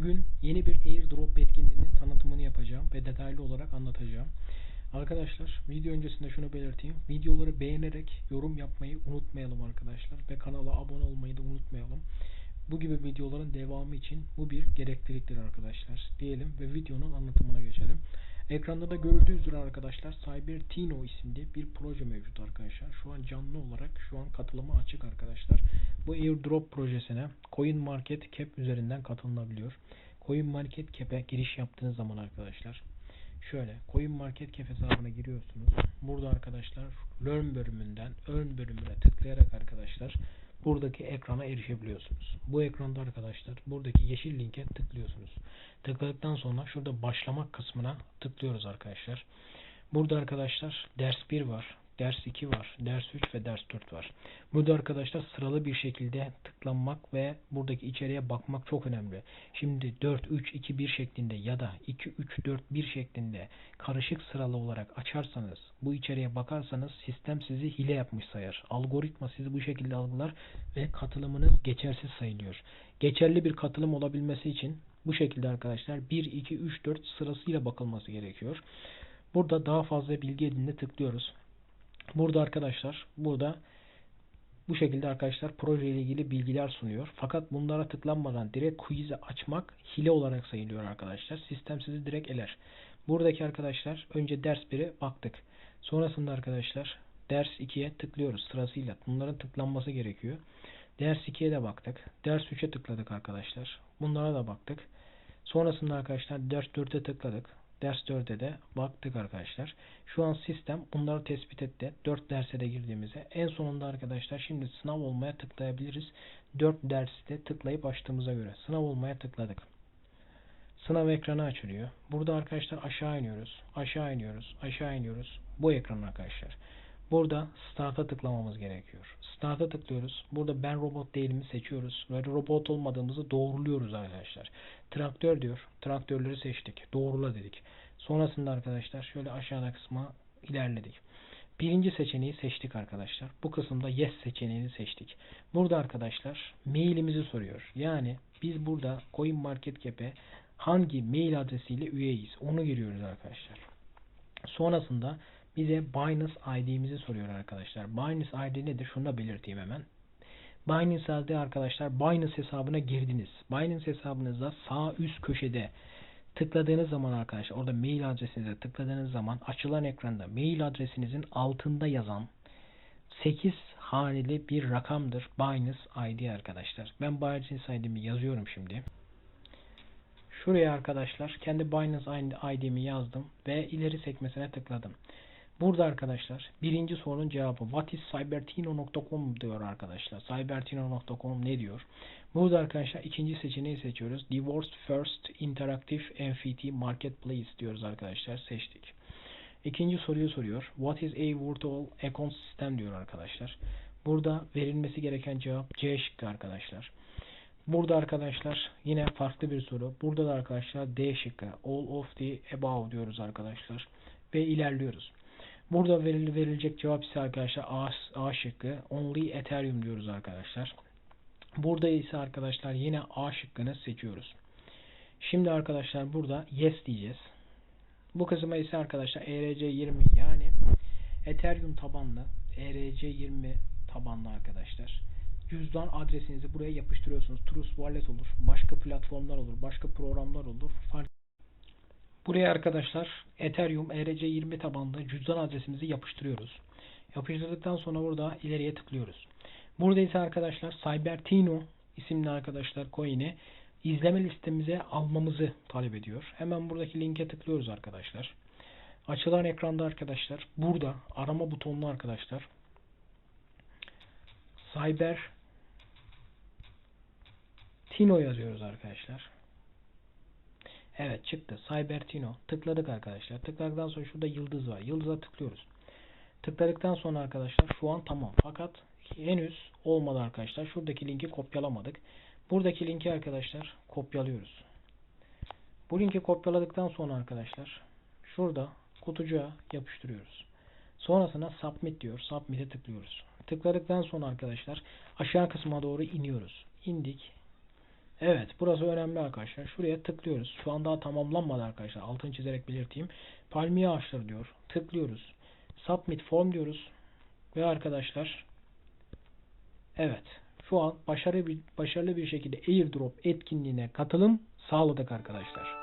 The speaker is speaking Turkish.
Bugün yeni bir airdrop etkinliğinin tanıtımını yapacağım ve detaylı olarak anlatacağım. Arkadaşlar video öncesinde şunu belirteyim. Videoları beğenerek yorum yapmayı unutmayalım arkadaşlar. Ve kanala abone olmayı da unutmayalım. Bu gibi videoların devamı için bu bir gerekliliktir arkadaşlar. Diyelim ve videonun anlatımına geçelim. Ekranda da görüldüğü üzere arkadaşlar Cyber Tino isimli bir proje mevcut arkadaşlar. Şu an canlı olarak şu an katılıma açık arkadaşlar. Bu airdrop projesine Coin Market Cap üzerinden katılınabiliyor. Coin giriş yaptığınız zaman arkadaşlar şöyle Coin Market Cap hesabına giriyorsunuz. Burada arkadaşlar Learn bölümünden Earn bölümüne tıklayarak arkadaşlar buradaki ekrana erişebiliyorsunuz. Bu ekranda arkadaşlar buradaki yeşil linke tıklıyorsunuz. Tıkladıktan sonra şurada başlamak kısmına tıklıyoruz arkadaşlar. Burada arkadaşlar ders 1 var, ders 2 var, ders 3 ve ders 4 var. Burada arkadaşlar sıralı bir şekilde tıklanmak ve buradaki içeriye bakmak çok önemli. Şimdi 4 3 2 1 şeklinde ya da 2 3 4 1 şeklinde karışık sıralı olarak açarsanız, bu içeriye bakarsanız sistem sizi hile yapmış sayar. Algoritma sizi bu şekilde algılar ve katılımınız geçersiz sayılıyor. Geçerli bir katılım olabilmesi için bu şekilde arkadaşlar 1 2 3 4 sırasıyla bakılması gerekiyor. Burada daha fazla bilgi edinine tıklıyoruz. Burada arkadaşlar burada bu şekilde arkadaşlar proje ile ilgili bilgiler sunuyor. Fakat bunlara tıklanmadan direkt quiz'i açmak hile olarak sayılıyor arkadaşlar. Sistem sizi direkt eler. Buradaki arkadaşlar önce ders 1'e baktık. Sonrasında arkadaşlar ders 2'ye tıklıyoruz sırasıyla. Bunların tıklanması gerekiyor. Ders 2'ye de baktık. Ders 3'e tıkladık arkadaşlar. Bunlara da baktık. Sonrasında arkadaşlar ders 4'e tıkladık. Ders 4'e de baktık arkadaşlar. Şu an sistem bunları tespit etti. 4 derse de girdiğimizde. En sonunda arkadaşlar şimdi sınav olmaya tıklayabiliriz. 4 derste tıklayıp açtığımıza göre. Sınav olmaya tıkladık. Sınav ekranı açılıyor. Burada arkadaşlar aşağı iniyoruz. Aşağı iniyoruz. Aşağı iniyoruz. Bu ekran arkadaşlar. Burada Start'a tıklamamız gerekiyor. Start'a tıklıyoruz. Burada ben robot değilimi seçiyoruz. Ve robot olmadığımızı doğruluyoruz arkadaşlar. Traktör diyor. Traktörleri seçtik. Doğrula dedik. Sonrasında arkadaşlar şöyle aşağıda kısma ilerledik. Birinci seçeneği seçtik arkadaşlar. Bu kısımda yes seçeneğini seçtik. Burada arkadaşlar mailimizi soruyor. Yani biz burada Coin Market Cap'e hangi mail adresiyle üyeyiz onu giriyoruz arkadaşlar. Sonrasında bize Binance ID'mizi soruyor arkadaşlar. Binance ID nedir? Şunu da belirteyim hemen. Binance ID arkadaşlar Binance hesabına girdiniz. Binance hesabınızda sağ üst köşede tıkladığınız zaman arkadaşlar orada mail adresinize tıkladığınız zaman açılan ekranda mail adresinizin altında yazan 8 haneli bir rakamdır Binance ID arkadaşlar. Ben Binance ID'mi yazıyorum şimdi. Şuraya arkadaşlar kendi Binance ID'mi yazdım ve ileri sekmesine tıkladım. Burada arkadaşlar birinci sorunun cevabı what is cybertino.com diyor arkadaşlar. Cybertino.com ne diyor? Burada arkadaşlar ikinci seçeneği seçiyoruz. Divorced First Interactive NFT Marketplace diyoruz arkadaşlar. Seçtik. İkinci soruyu soruyor. What is a virtual ecosystem diyor arkadaşlar. Burada verilmesi gereken cevap C şıkkı arkadaşlar. Burada arkadaşlar yine farklı bir soru. Burada da arkadaşlar D şıkkı. All of the above diyoruz arkadaşlar. Ve ilerliyoruz. Burada veril, verilecek cevap ise arkadaşlar A, A şıkkı. Only Ethereum diyoruz arkadaşlar. Burada ise arkadaşlar yine A şıkkını seçiyoruz. Şimdi arkadaşlar burada yes diyeceğiz. Bu kısma ise arkadaşlar ERC20 yani Ethereum tabanlı ERC20 tabanlı arkadaşlar. Cüzdan adresinizi buraya yapıştırıyorsunuz. Trust Wallet olur. Başka platformlar olur. Başka programlar olur. Fark Buraya arkadaşlar Ethereum ERC20 tabanlı cüzdan adresimizi yapıştırıyoruz. Yapıştırdıktan sonra burada ileriye tıklıyoruz. Burada ise arkadaşlar Cybertino isimli arkadaşlar coin'i izleme listemize almamızı talep ediyor. Hemen buradaki linke tıklıyoruz arkadaşlar. Açılan ekranda arkadaşlar burada arama butonlu arkadaşlar Cyber Tino yazıyoruz arkadaşlar. Evet çıktı. Cybertino. Tıkladık arkadaşlar. Tıkladıktan sonra şurada yıldız var. Yıldıza tıklıyoruz. Tıkladıktan sonra arkadaşlar şu an tamam. Fakat henüz olmadı arkadaşlar. Şuradaki linki kopyalamadık. Buradaki linki arkadaşlar kopyalıyoruz. Bu linki kopyaladıktan sonra arkadaşlar şurada kutucuğa yapıştırıyoruz. Sonrasında submit diyor. Submit'e tıklıyoruz. Tıkladıktan sonra arkadaşlar aşağı kısma doğru iniyoruz. İndik. Evet burası önemli arkadaşlar. Şuraya tıklıyoruz. Şu an daha tamamlanmadı arkadaşlar. Altını çizerek belirteyim. Palmiye ağaçları diyor. Tıklıyoruz. Submit form diyoruz. Ve arkadaşlar evet şu an başarılı bir, başarılı bir şekilde airdrop etkinliğine katılım sağladık arkadaşlar.